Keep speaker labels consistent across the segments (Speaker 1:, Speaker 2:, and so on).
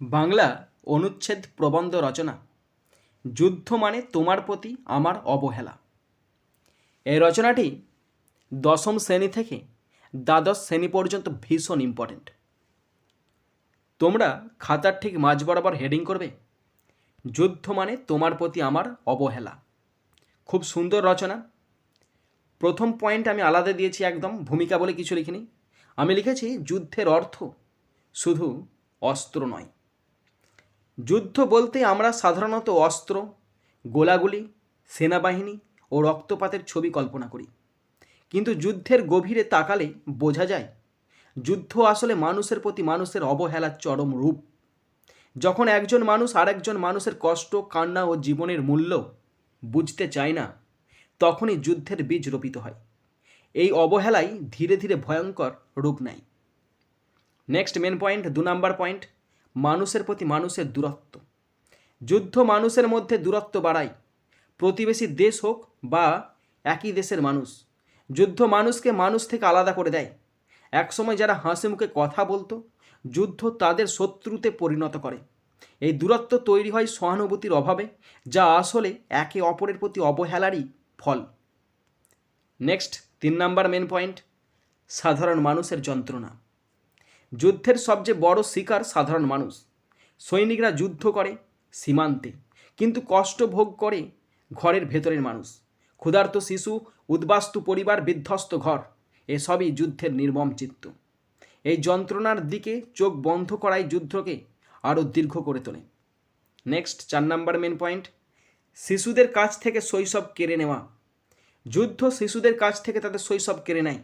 Speaker 1: বাংলা অনুচ্ছেদ প্রবন্ধ রচনা। যুদ্ধ মানে তোমার প্রতি আমার অবহেলা। এই রচনাটি দশম শ্রেণি থেকে দ্বাদশ শ্রেণি পর্যন্ত ভীষণ ইম্পর্টেন্ট তোমরা খাতার ঠিক মাঝ বরাবর হেডিং করবে, যুদ্ধ মানে তোমার প্রতি আমার অবহেলা। খুব সুন্দর রচনা। প্রথম পয়েন্ট আমি আলাদা দিয়েছি একদম, ভূমিকা বলে কিছু লিখিনি। আমি লিখেছি, যুদ্ধের অর্থ শুধু অস্ত্র নয়। যুদ্ধ বলতে আমরা সাধারণত অস্ত্র, গোলাগুলি, সেনাবাহিনী ও রক্তপাতের ছবি কল্পনা করি। কিন্তু যুদ্ধের গভীরে তাকালে বোঝা যায়, যুদ্ধ আসলে মানুষের প্রতি মানুষের অবহেলার চরম রূপ। যখন একজন মানুষ আরেকজন মানুষের কষ্ট, কান্না ও জীবনের মূল্য বুঝতে চায় না, তখনই যুদ্ধের বীজ রোপিত হয়। এই অবহেলাই ধীরে ধীরে ভয়ঙ্কর রূপ নেয়। নেক্সট মেন পয়েন্ট দু নাম্বার পয়েন্ট মানুষের প্রতি মানুষের দূরত্ব। যুদ্ধ মানুষের মধ্যে দূরত্ব বাড়ায় প্রতিবেশী দেশ হোক বা একই দেশের মানুষ, যুদ্ধ মানুষকে মানুষ থেকে আলাদা করে দেয়। একসময় যারা হাসি মুখে কথা বলতো, যুদ্ধ তাদের শত্রুতে পরিণত করে। এই দূরত্ব তৈরি হয় সহানুভূতির অভাবে, যা আসলে একে অপরের প্রতি অবহেলারই ফল। নেক্সট, তিন নাম্বার মেন পয়েন্ট, সাধারণ মানুষের যন্ত্রণা। যুদ্ধের সবচেয়ে বড় শিকার সাধারণ মানুষ। সৈনিকরা যুদ্ধ করে সীমান্তে, কিন্তু কষ্ট ভোগ করে ঘরের ভেতরের মানুষ। ক্ষুধার্ত শিশু, উদ্বাস্তু পরিবার, বিধ্বস্ত ঘর, এসবই যুদ্ধের নির্মম চিত্ত। এই যন্ত্রণার দিকে চোখ বন্ধ করাই যুদ্ধকে আরও দীর্ঘ করে তোলে। নেক্সট, চার নাম্বার মেন পয়েন্ট, শিশুদের কাছ থেকে শৈশব কেড়ে নেওয়া। যুদ্ধ শিশুদের কাছ থেকে তাদের শৈশব কেড়ে নেয়।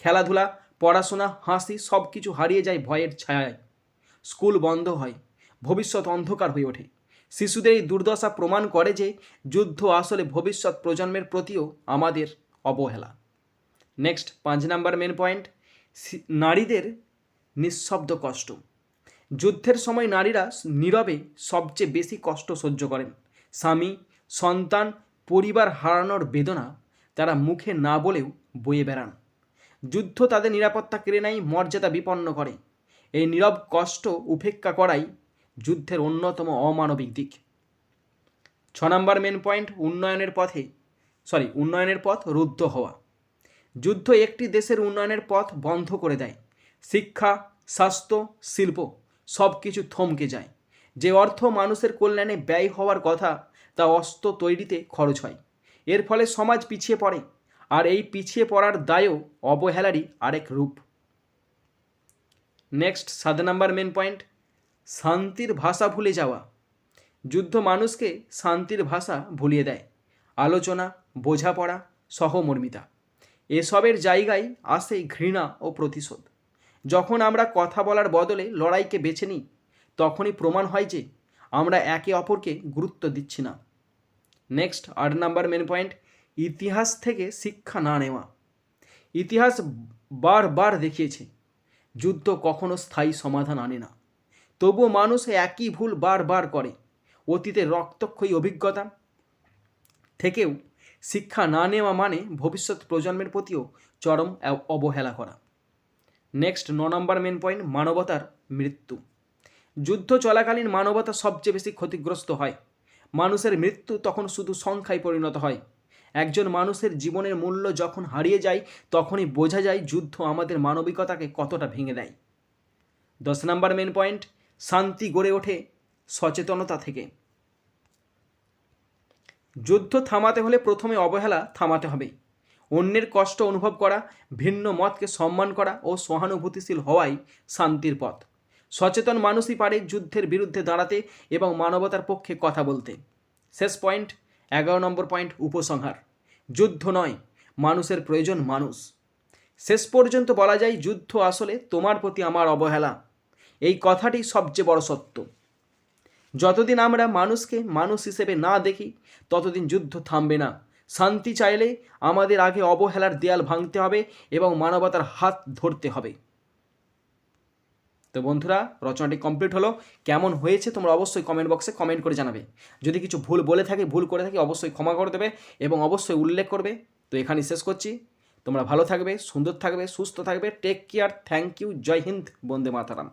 Speaker 1: খেলাধুলা পড়াশোনা, হাসি সব কিছু হারিয়ে যায় ভয়ের ছায়ায়। স্কুল বন্ধ হয়, ভবিষ্যৎ অন্ধকার হয়ে ওঠে। শিশুদের এই দুর্দশা প্রমাণ করে যে যুদ্ধ আসলে ভবিষ্যৎ প্রজন্মের প্রতিও আমাদের অবহেলা। নেক্সট পাঁচ নাম্বার মেন পয়েন্ট নারীদের নিঃশব্দ কষ্ট। যুদ্ধের সময় নারীরা নীরবে সবচেয়ে বেশি কষ্ট সহ্য করেন। স্বামী, সন্তান, পরিবার হারানোর বেদনা তারা মুখে না বলেও বয়ে বেড়ান। যুদ্ধ তাদের নিরাপত্তা কেড়ে নেয় মর্যাদা বিপন্ন করে। এই নীরব কষ্ট উপেক্ষা করাই যুদ্ধের অন্যতম অমানবিক দিক। ছ নম্বর মেন পয়েন্ট উন্নয়নের পথে সরি উন্নয়নের পথ রুদ্ধ হওয়া। যুদ্ধ একটি দেশের উন্নয়নের পথ বন্ধ করে দেয়। শিক্ষা, স্বাস্থ্য, শিল্প সব কিছু থমকে যায়। যে অর্থ মানুষের কল্যাণে ব্যয় হওয়ার কথা তা অস্ত্র তৈরিতে খরচ হয়। এর ফলে সমাজ পিছিয়ে পড়ে। আর এই পিছিয়ে পড়ার দায়ও অবহেলারই আরেক রূপ। নেক্সট সাত নাম্বার মেন পয়েন্ট শান্তির ভাষা ভুলে যাওয়া। যুদ্ধ মানুষকে শান্তির ভাষা ভুলিয়ে দেয়। আলোচনা, বোঝাপড়া, সহমর্মিতা, এসবের জায়গায় আসে ঘৃণা ও প্রতিশোধ। যখন আমরা কথা বলার বদলে লড়াইকে বেছে নিই, তখনই প্রমাণ হয় যে আমরা একে অপরকে গুরুত্ব দিচ্ছি না। নেক্সট আট নাম্বার মেন পয়েন্ট ইতিহাস থেকে শিক্ষা না নেওয়া। ইতিহাস বারবার দেখিয়েছে, যুদ্ধ কখনো স্থায়ী সমাধান আনে না। তবুও মানুষ একই ভুল বারবার করে, অতীতের রক্তক্ষয়ী অভিজ্ঞতা থেকেও শিক্ষা না নেওয়া মানে ভবিষ্যৎ প্রজন্মের প্রতিও চরম অবহেলা করা। নেক্সট, ন নম্বর মেন পয়েন্ট, মানবতার মৃত্যু। যুদ্ধ চলাকালীন মানবতা সবচেয়ে বেশি ক্ষতিগ্রস্ত হয়। মানুষের মৃত্যু তখন শুধু সংখ্যায় পরিণত হয় একজন মানুষের জীবনের মূল্য যখন হারিয়ে যায়, তখনই বোঝা যায় যুদ্ধ আমাদের মানবিকতাকে কতটা ভেঙে দেয়। দশ নম্বর মেন পয়েন্ট শান্তি গড়ে ওঠে সচেতনতা থেকে। যুদ্ধ থামাতে হলে প্রথমে অবহেলা থামাতে হবে। অন্যের কষ্ট অনুভব করা, ভিন্ন মতকে সম্মান করা ও সহানুভূতিশীল হওয়াই শান্তির পথ। সচেতন মানুষই পারে যুদ্ধের বিরুদ্ধে দাঁড়াতে এবং মানবতার পক্ষে কথা বলতে। শেষ পয়েন্ট এগারো নম্বর পয়েন্ট উপসংহার। যুদ্ধ নয়, মানুষের প্রয়োজন মানুষ। শেষ পর্যন্ত বলা যায়, যুদ্ধ আসলে তোমার প্রতি আমার অবহেলা। এই কথাটি সবচেয়ে বড় সত্য। যতদিন আমরা মানুষকে মানুষ হিসেবে না দেখি, ততদিন যুদ্ধ থামবে না। শান্তি চাইলে আমাদের আগে অবহেলার দেয়াল ভাঙতে হবে এবং মানবতার হাত ধরতে হবে। তো বন্ধুরা, রচনাটি কমপ্লিট হলো। কেমন হয়েছে তোমরা অবশ্যই কমেন্ট বক্সে কমেন্ট করে জানাবে। যদি কিছু ভুল বলে থাকি, ভুল করে থাকি, অবশ্যই ক্ষমা করে দেবে এবং অবশ্যই উল্লেখ করবে। তো এখানেই শেষ করছি। তোমরা ভালো থাকবে, সুন্দর থাকবে, সুস্থ থাকবে। Take care thank you Joy Hind, Vande Mataram.